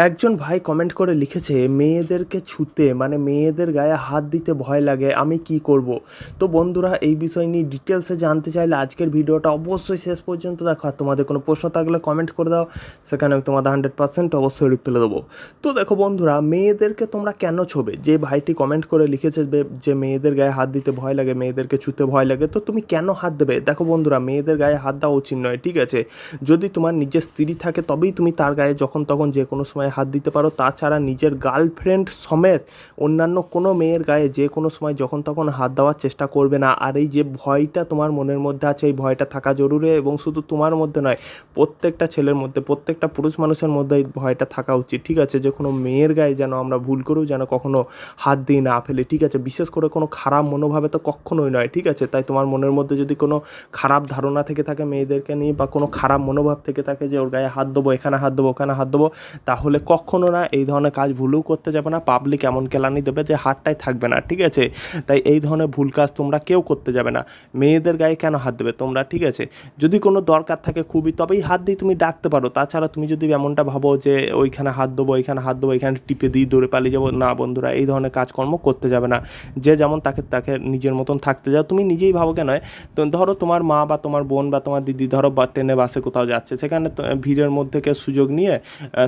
একজন ভাই কমেন্ট করে লিখেছে, মেয়েদেরকে ছুতে মানে মেয়েদের গায়ে হাত দিতে ভয় লাগে, আমি কি করব? তো বন্ধুরা, এই বিষয় নিয়ে ডিটেলসে জানতে চাইলে আজকের ভিডিওটা অবশ্যই শেষ পর্যন্ত দেখো। আর তোমাদের কোনো প্রশ্ন থাকলে কমেন্ট করে দাও, সেখানে আমি তোমাদের হান্ড্রেড পার্সেন্ট অবশ্যই রিপ্লাই দেবো। তো দেখো বন্ধুরা, মেয়েদেরকে তোমরা কেন ছোবে? যে ভাইটি কমেন্ট করে লিখেছে যে- মেয়েদের গায়ে হাত দিতে ভয় লাগে, মেয়েদেরকে ছুতে ভয় লাগে, তো তুমি কেন হাত দেবে? দেখো বন্ধুরা, মেয়েদের গায়ে হাত দেওয়া উচিত নয়, ঠিক আছে? যদি তোমার নিজের স্ত্রী থাকে, তবেই তুমি তার গায়ে যখন তখন যে কোনো সময় হাত দিতে পারো। তাছাড়া নিজের গার্লফ্রেন্ড সমেত অন্যান্য কোনো মেয়ের গায়ে যে কোনো সময় যখন তখন হাত দেওয়ার চেষ্টা করবে না। আর এই যে ভয়টা তোমার মনের মধ্যে আছে, এই ভয়টা থাকা জরুরি এবং শুধু তোমার মধ্যে নয়, প্রত্যেকটা ছেলের মধ্যে, প্রত্যেকটা পুরুষ মানুষের মধ্যে এই ভয়টা থাকা উচিত। ঠিক আছে, যে কোনো মেয়ের গায়ে যেন আমরা ভুল করেও যেন কখনো হাত দিই না, ফেলে। ঠিক আছে, বিশেষ করে কোনো খারাপ মনোভাবে তো কখনোই নয়। ঠিক আছে, তাই তোমার মনের মধ্যে যদি কোনো খারাপ ধারণা থেকে থাকে মেয়েদেরকে নিয়ে বা কোনো খারাপ মনোভাব থেকে থাকে যে ওর গায়ে হাত দেবো, এখানে হাত দেবো, ওখানে হাত দেবো, তাহলে কখনো না এই ধরনের কাজ ভুলেও করতে যাবে না। পাবলিক এমন কেলানি দেবে যে হাতটাই থাকবে না, ঠিক আছে? তাই এই ধরনের ভুল কাজ তোমরা কেউ করতে যাবে না। মেয়েদের গায়ে কেন হাত দেবে তোমরা, ঠিক আছে? যদি কোনো দরকার থাকে খুবই, তবেই হাত দিয়ে তুমি ডাকতে পারো। তাছাড়া তুমি যদি এমনটা ভাবো যে ওইখানে হাত দেবো, ওইখানে হাত দেবো এখানে টিপে দিয়ে দৌড়ে পালিয়ে যাব, না বন্ধুরা, এই ধরনের কাজকর্ম করতে যাবে না। যে যেমন তাকে তাকে নিজের মতন থাকতে যাও। তুমি নিজেই ভাবো কেন তো ধরো তোমার মা বা তোমার বোন বা তোমার দিদি, ধরো বা ট্রেনে, বাসে কোথাও যাচ্ছে, সেখানে ভিড়ের মধ্যে কেউ সুযোগ নিয়ে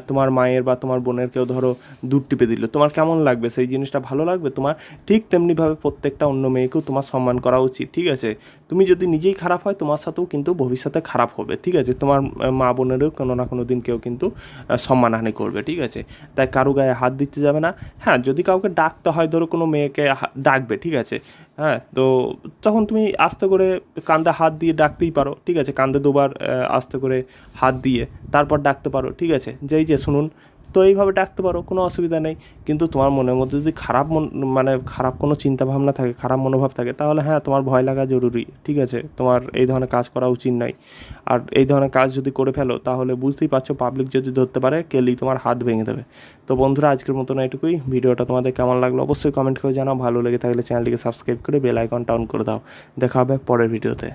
তোমার মায়ের বা তোমার বোনের কেউ ধরো দুধ টিপে দিল, তোমার কেমন লাগবে? সেই জিনিসটা ভালো লাগবে? তোমার ঠিক তেমনিভাবে প্রত্যেকটা অন্য মেয়েকেও তোমার সম্মান করা উচিত, ঠিক আছে? তুমি যদি নিজেই খারাপ হয়, তোমার সাথেও কিন্তু ভবিষ্যতে খারাপ হবে, ঠিক আছে? তোমার মা বোনেরও কোনো না কোনো দিন কেউ কিন্তু সম্মানহানি করবে, ঠিক আছে? তাই কারও গায়ে হাত দিতে যাবে না। হ্যাঁ যদি কাউকে ডাকতে হয়, ধরো কোনো মেয়েকে ডাকবে, ঠিক আছে? হ্যাঁ তো তখন তুমি আস্তে করে কান্দে হাত দিয়ে ডাকতেই পারো, ঠিক আছে? কান্দে দুবার আস্তে করে হাত দিয়ে তারপর ডাকতে পারো, ঠিক আছে? যেই যে শুনুন তো এইভাবে ডাকতে পারো, কোনো অসুবিধা নেই। কিন্তু তোমার মনের মধ্যে যদি খারাপ মন মানে খারাপ কোনো চিন্তা ভাবনা থাকে, খারাপ মনোভাব থাকে, তাহলে হ্যাঁ তোমার ভয় লাগা জরুরি, ঠিক আছে? তোমার এই ধরনের কাজ করা উচিত নয় আর এই ধরনের কাজ যদি করে ফেলো, তাহলে বুঝতেই পারছ পাবলিক যদি ধরতে পারে কেলি তোমার হাত ভেঙে দেবে। তো বন্ধুরা, আজকের মতন এটুকুই। ভিডিওটা তোমাদের কেমন লাগল অবশ্যই কমেন্ট করে জানাও। ভালো লেগে থাকলে চ্যানেলটিকে সাবস্ক্রাইব করে বেল আইকনটা অন করে দাও। দেখা হবে পরের ভিডিওতে।